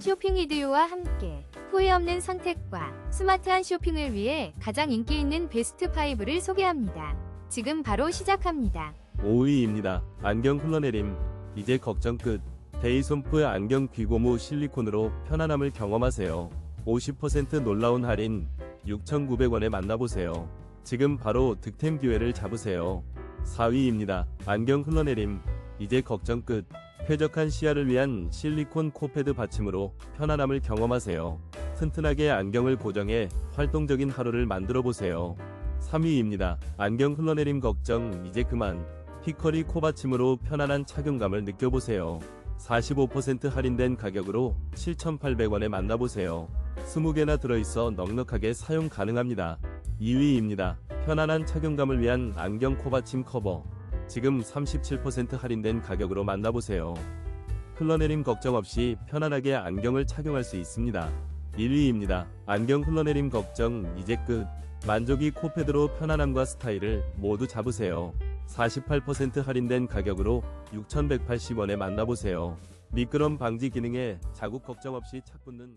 쇼핑 이디오와 함께 후회 없는 선택과 스마트한 쇼핑을 위해 가장 인기 있는 베스트 5를 소개합니다. 지금 바로 시작합니다. 5위입니다. 안경 흘러내림. 이제 걱정 끝. 데이솜프 안경 귀고무 실리콘으로 편안함을 경험하세요. 50% 놀라운 할인 6,900원에 만나보세요. 지금 바로 득템 기회를 잡으세요. 4위입니다. 안경 흘러내림. 이제 걱정 끝. 쾌적한 시야를 위한 실리콘 코패드 받침으로 편안함을 경험하세요. 튼튼하게 안경을 고정해 활동적인 하루를 만들어 보세요. 3위입니다. 안경 흘러내림 걱정 이제 그만. 피커리 코받침으로 편안한 착용감을 느껴보세요. 45% 할인된 가격으로 7,800원에 만나보세요. 20개나 들어있어 넉넉하게 사용 가능합니다. 2위입니다. 편안한 착용감을 위한 안경 코받침 커버. 지금 37% 할인된 가격으로 만나보세요. 흘러내림 걱정 없이 편안하게 안경을 착용할 수 있습니다. 1위입니다. 안경 흘러내림 걱정 이제 끝. 만족이 코패드로 편안함과 스타일을 모두 잡으세요. 48% 할인된 가격으로 6,180원에 만나보세요. 미끄럼 방지 기능에 자국 걱정 없이 착 붙는